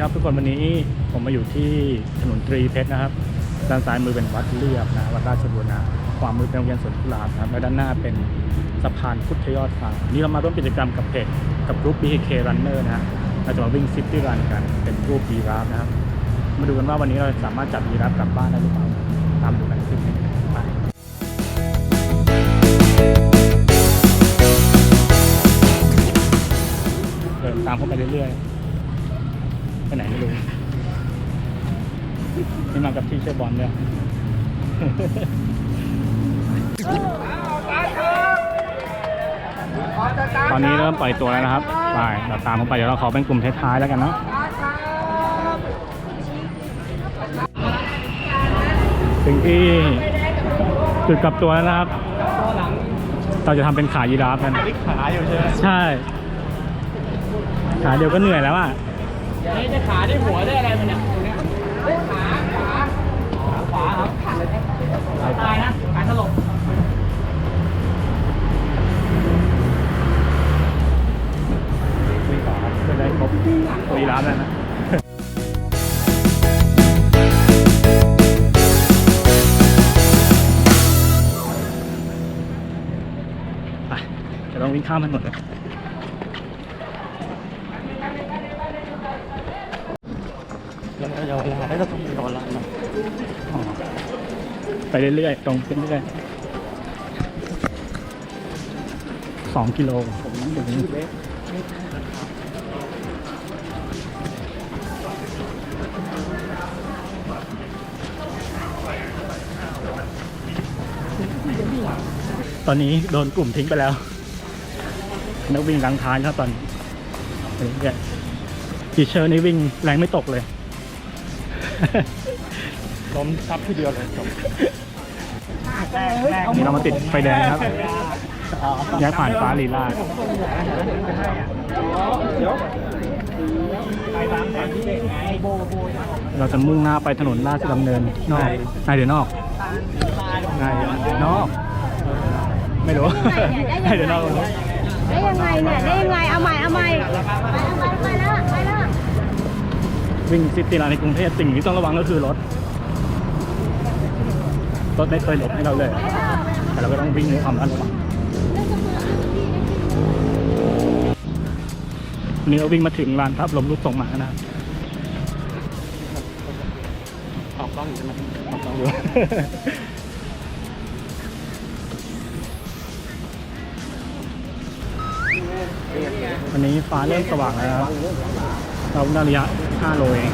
ครับทุกคนวันนี้ผมมาอยู่ที่ถนนตรีเพชรนะครับ ด้านซ้ายมือเป็นวัดเรียบนะวัดราชบุรณะขวามือเป็นโรงเรียนสวนกุหลาบครับและด้านหน้าเป็นสะพานพุทธยอดฟ้านี่เรามาร่วมกิจกรรมกับเพจกับกรุ๊ป BK Runner นะฮะเราจะมาวิ่งซิตี้รันกันเป็นรูปยีราฟนะครับ มาดูกันว่าวันนี้เราสามารถจับยีราฟกลับบ้านได้หรือเปล่าตามดูกันคลิปนี้ไปเดินตามเข้าไปเรื่อยๆ ไปไหนไม่รู้นี่มากับที่เชอร์บอลเนี่ยตอนนี้เริ่มปล่อยตัวแล้วนะครับ ไปเราตามเข้าไป เดี๋ยวเราขอเป็นกลุ่มท้ายๆแล้วกันเนาะถึงที่จุดกลับตัวแล้วนะครับ เราจะทำเป็นขายีราฟกันขาอยู่ใช่ไหมใช่ ขาเดียวก็เหนื่อยแล้วอะ นี่จะขาได้หัวได้อะไรมันเนี่ยตรงเนี้ยขาขาขาขวาครับตายนะขาถลบวิ่งต่อครับจะได้ครบตีราฟแล้วนะไปจะต้องวิ่งข้ามถนนเลย ยังไม่ยอมลาแล้วต้องยอมลานะอ๋อไปเรื่อยๆ ตรงไปเรื่อยๆสองกิโลผมนั่งถึงตอนนี้โดนกลุ่มทิ้งไปแล้ว นักวิ่งหลังท้ายครับตอนนี้ทีเชอร์นี่วิ่งแรงไม่ตกเลย ล้มทับทีเดียวเลยจบนี่เรามาติดไฟแดงครับแยกผ่านฟ้าลีลาดเดี๋ยวไปตามแผนที่เด็กไงโบโบเราจะมุ่งหน้าไปถนนราชดำเนินนอกในหรือนอกในนอก ไม่รู้ในหรือนอกได้ยังไงเนี่ย ได้ยังไง เอาใหม่ เอาใหม่ไปแล้วไปแล้วไปแล้ว วิ่งซิตี้รันในกรุงเทพสิ่งที่ต้องระวังก็คือรถ รถไม่เคยหลบให้เราเลย แต่เราก็ต้องวิ่งด้วยความระมัดระวังวันนี้เราวิ่งมาถึงลานภาพลมลูกทรงหมานะครับออกกล้องอยู่ใช่ไหมลองดูวันนี้ฟ้าเริ่มสว่างแล้วนะครับเราได้ระยะ 5โลเอง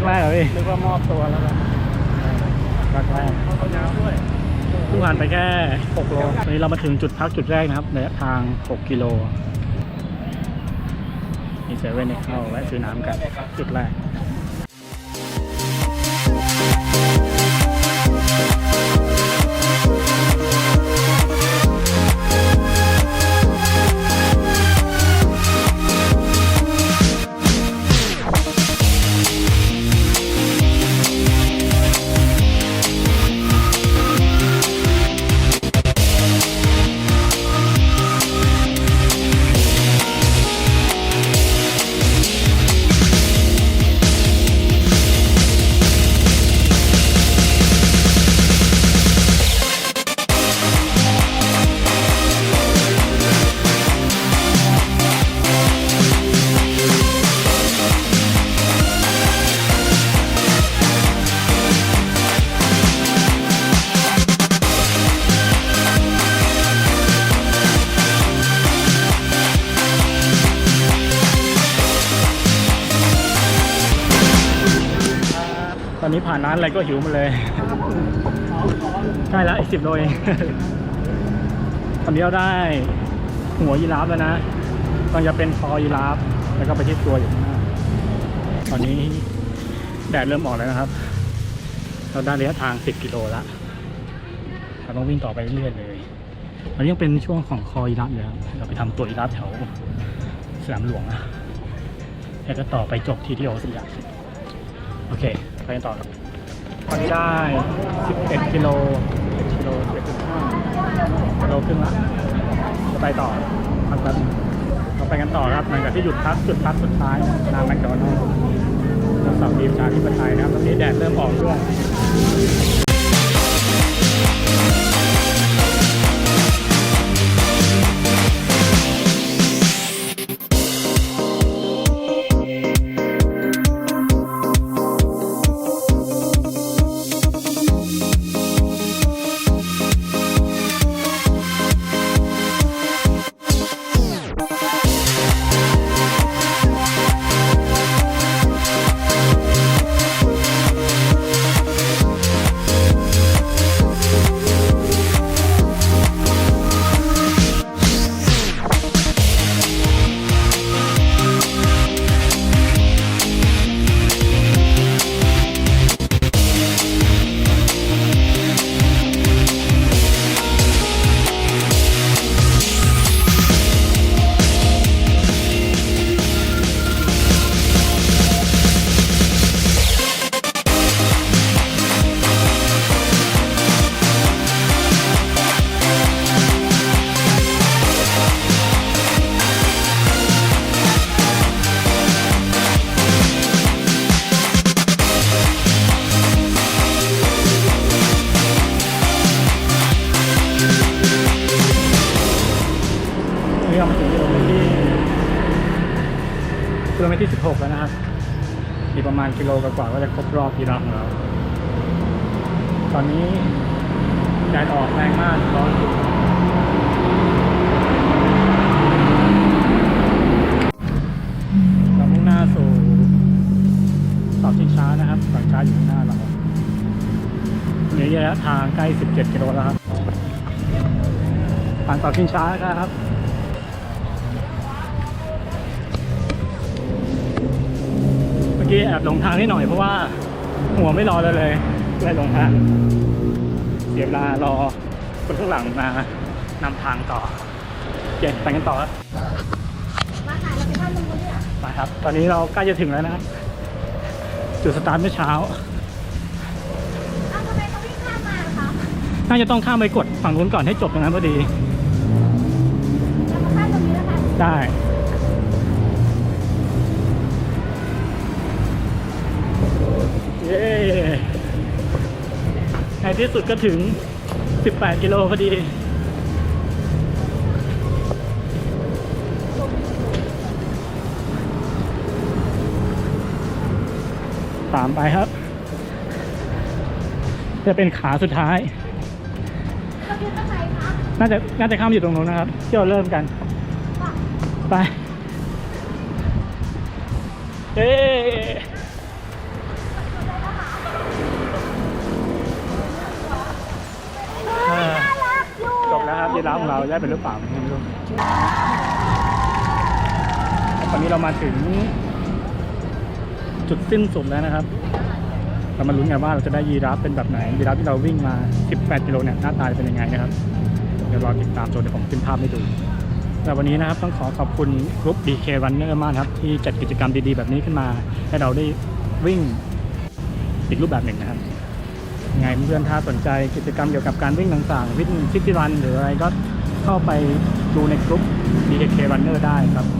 กแรกเหรอพี่นึกว่ามอบตัวแล้วนะรักแรกเอาน้ำด้วยเพิ่งผ่านไปแค่6โลตอนนี้เรามาถึงจุดพักจุดแรกนะครับระยะทาง 6 กิโลมีเซเว่นเข้าแวะซื้อน้ำกันจุดแรก ผ่านร้านอะไรก็หิวมาเลย ใกล้แล้วอีกสิบโลเองตอนนี้เราได้หัวยีราฟแล้วนะตอนจะเป็นคอยีราฟแล้วก็ไปที่ตัวอยู่ข้างหน้าตอนนี้แดดเริ่มออกแล้วนะครับ เราได้ระยะทาง 10 กิโลละเราต้องวิ่งต่อไปเรื่อยๆเลยตอนนี้ยังเป็นช่วงของคออีรัตอยู่ครับเราไปทำตัวอีรัตแถวสนามหลวงนะแล้วก็ต่อไปจบที่ที่โอสยามโอเค ไปกันต่อครับ ตอนนี้ได้ 11 กิโล11กิโล11.5กิโลครึ่งละจะไปต่อพักแป๊บนึงเราไปกันต่อครับหลังจากที่หยุดพักจุดพักสุดท้ายนานแมคโดนัลด์เสาร์ทีมชาติที่ประเทศไทยนะครับตอนนี้แดดเริ่มออกด้วย ที่ 16 แล้วนะครับอีกประมาณกิโลกว่าก็จะครบรอบกีฬาของเรา ตอนนี้แดดออกแรงมากร้อนสุดเรามุ่งหน้าสู่เสาชิงช้านะครับเสาชิงช้าอยู่ข้างหน้าเราเหลือระยะทางใกล้ 17 กิโลแล้วครับผ่านเสาชิงช้าแล้วครับ กี้แอบหลงทางนิดหน่อยเพราะว่าหัวไม่รอเลยเลยเลยหลงทางเสียเวลารอคนข้างหลังมานำทางต่อเย็นไปกันต่อครับมาถ่ายเราไปท่านตรงนู้นเนี่ยไปครับ ตอนนี้เราใกล้จะถึงแล้วนะครับจุดสตาร์ทเมื่อเช้าอ้าวทำไมเขาวิ่งข้ามมาเหรอคะน่าจะต้องข้ามไปกดฝั่งนู้นก่อนให้จบตรงนั้นพอดีแล้วมาข้ามตรงนี้แล้วกันได้ ที่สุดก็ถึง 18 กิโลพอดีตามไปครับ จะเป็นขาสุดท้าย น่าจะน่าจะข้ามอยู่ตรงนู้นนะครับที่เราเริ่มกัน ไป เอ๊ จบแล้วครับยีราฟของเราได้เป็นหรือเปล่าไม่รู้ตอนนี้เรามาถึง จุดสิ้นสุดแล้วนะครับ เรามาลุ้นกันว่าเราจะได้ยีราฟเป็นแบบไหนยีราฟที่เราวิ่งมา 18 กิโลเนี่ยหน้าตาจะเป็นยังไงนะครับ เดี๋ยวรอติดตามชมเดี๋ยวผมขึ้นภาพให้ดูแต่วันนี้นะครับต้องขอขอบคุณกรุ๊ป BK Runner มากครับ ที่จัดกิจกรรมดีๆ แบบนี้ขึ้นมา ให้เราได้วิ่งอีกรูปแบบหนึ่งนะครับ ไงเพื่อนถ้าสนใจกิจกรรมเกี่ยวกับการวิ่งต่างๆ วิ่งซิตี้รันหรืออะไรก็เข้าไปดูในกลุ่ม BK Runner ได้คเดี๋ยวเราวันนี้ไปก่อนนะครับ